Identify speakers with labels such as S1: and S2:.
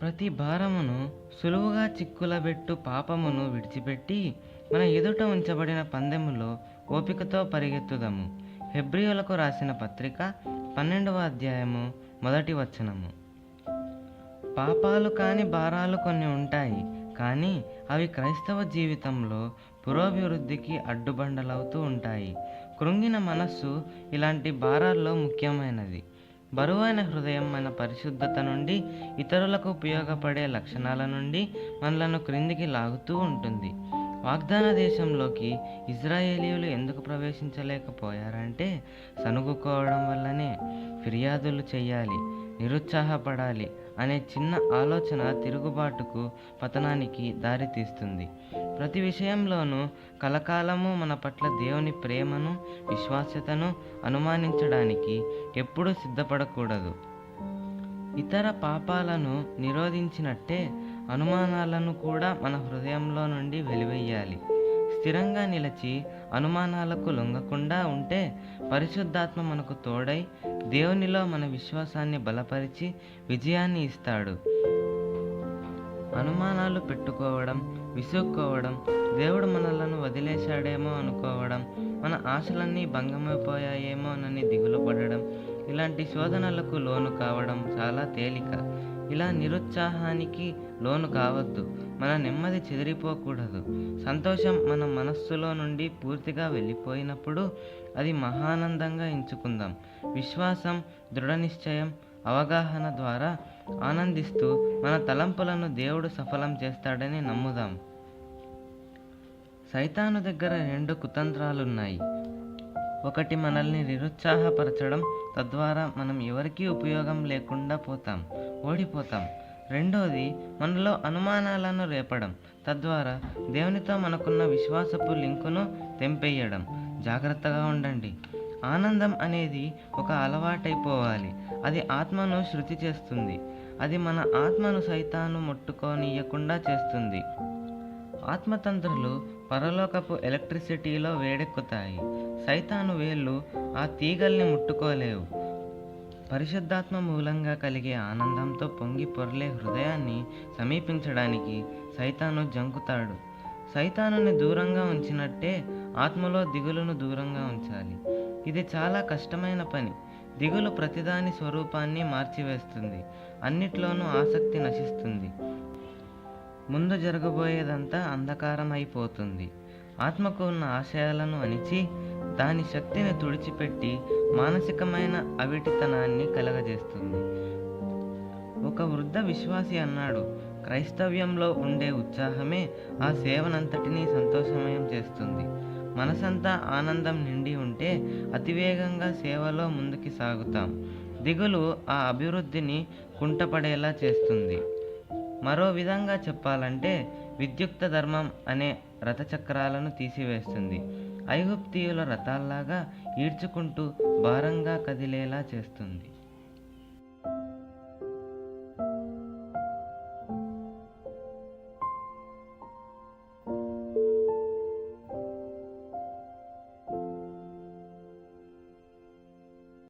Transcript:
S1: ప్రతి భారమును సులువుగా చిక్కులబెట్టు పాపమును విడిచిపెట్టి మన ఎదుట ఉంచబడిన పందెములో ఓపికతో పరిగెత్తుదము. హెబ్రియులకు రాసిన పత్రిక పన్నెండవ అధ్యాయము మొదటి వచనము. పాపాలు కాని భారాలు కొన్ని ఉంటాయి కానీ అవి క్రైస్తవ జీవితంలో పురోభివృద్ధికి అడ్డుబండలవుతూ ఉంటాయి. కృంగిన మనస్సు ఇలాంటి భారాల్లో ముఖ్యమైనది. బరువైన హృదయం మన పరిశుద్ధత నుండి ఇతరులకు ఉపయోగపడే లక్షణాల నుండి మనలను క్రిందికి లాగుతూ ఉంటుంది. వాగ్దాన దేశంలోకి ఇజ్రాయేలీయులు ఎందుకు ప్రవేశించలేకపోయారంటే సనుగుకోవడం వల్లనే ఫిర్యాదులు చేయాలి నిరుత్సాహపడాలి అనే చిన్న ఆలోచన తిరుగుబాటుకు పతనానికి దారితీస్తుంది. ప్రతి విషయంలోనూ కలకాలము మన పట్ల దేవుని ప్రేమను విశ్వాస్యతను అనుమానించడానికి ఎప్పుడూ సిద్ధపడకూడదు. ఇతర పాపాలను నిరోధించినట్టే అనుమానాలను కూడా మన హృదయంలో నుండి వెలివేయాలి. స్థిరంగా నిలిచి అనుమానాలకు లొంగకుండా ఉంటే పరిశుద్ధాత్మ మనకు తోడై దేవునిలో మన విశ్వాసాన్ని బలపరిచి విజయాన్ని ఇస్తాడు. అనుమానాలు పెట్టుకోవడం విసుక్కోవడం దేవుడు మనలను వదిలేశాడేమో అనుకోవడం మన ఆశలన్నీ భంగమైపోయాయేమోనని దిగులు పడడం ఇలాంటి శోధనలకు లోను కావడం చాలా తేలిక. ఇలా నిరుత్సాహానికి లోను కావద్దు మన నెమ్మది చెదిరిపోకూడదు. సంతోషం మన మనస్సులో నుండి పూర్తిగా వెళ్ళిపోయినప్పుడు అది మహానందంగా ఎంచుకుందాం. విశ్వాసం దృఢ నిశ్చయం అవగాహన ద్వారా ఆనందిస్తూ మన తలంపులను దేవుడు సఫలం చేస్తాడని నమ్ముదాం. సైతాను దగ్గర రెండు కుతంత్రాలున్నాయి. ఒకటి మనల్ని నిరుత్సాహపరచడం తద్వారా మనం ఎవరికీ ఉపయోగం లేకుండా పోతాం ఓడిపోతాం. రెండోది మనలో అనుమానాలను రేపడం తద్వారా దేవునితో మనకున్న విశ్వాసపు లింకును తెంపేయడం. జాగ్రత్తగా ఉండండి. ఆనందం అనేది ఒక అలవాటైపోవాలి. అది ఆత్మను శృతి చేస్తుంది. అది మన ఆత్మను సైతాను ముట్టుకోనియకుండా చేస్తుంది. ఆత్మతంత్రులు పరలోకపు ఎలక్ట్రిసిటీలో వేడెక్కుతాయి. సైతాను వేళ్ళు ఆ తీగల్ని ముట్టుకోలేవు. పరిశుద్ధాత్మ మూలంగా కలిగే ఆనందంతో పొంగి పొరలే హృదయాన్ని సమీపించడానికి సైతాను జంకుతాడు. సైతానుని దూరంగా ఉంచినట్టే ఆత్మలో దిగులను దూరంగా ఉంచాలి. ఇది చాలా కష్టమైన పని. దిగులు ప్రతిదాని స్వరూపాన్ని మార్చివేస్తుంది. అన్నిట్లోనూ ఆసక్తి నశిస్తుంది. ముందు జరగబోయేదంతా అంధకారం అయిపోతుంది ఆత్మకు ఉన్న ఆశయాలను అణిచి దాని శక్తిని తుడిచిపెట్టి మానసికమైన అవిటితనాన్ని కలగజేస్తుంది. ఒక వృద్ధ విశ్వాసి అన్నాడు క్రైస్తవ్యంలో ఉండే ఉత్సాహమే ఆ సేవనంతటినీ సంతోషమయం చేస్తుంది. మనసంతా ఆనందం నిండి ఉంటే అతివేగంగా సేవలో ముందుకు సాగుతాం. దిగులు ఆ అభివృద్ధిని కుంటపడేలా చేస్తుంది. మరో విధంగా చెప్పాలంటే విద్యుక్త ధర్మం అనే రథచక్రాలను తీసివేస్తుంది. ఐగుప్తీయుల రథాల్లాగా ఈడ్చుకుంటూ భారంగా కదిలేలా చేస్తుంది.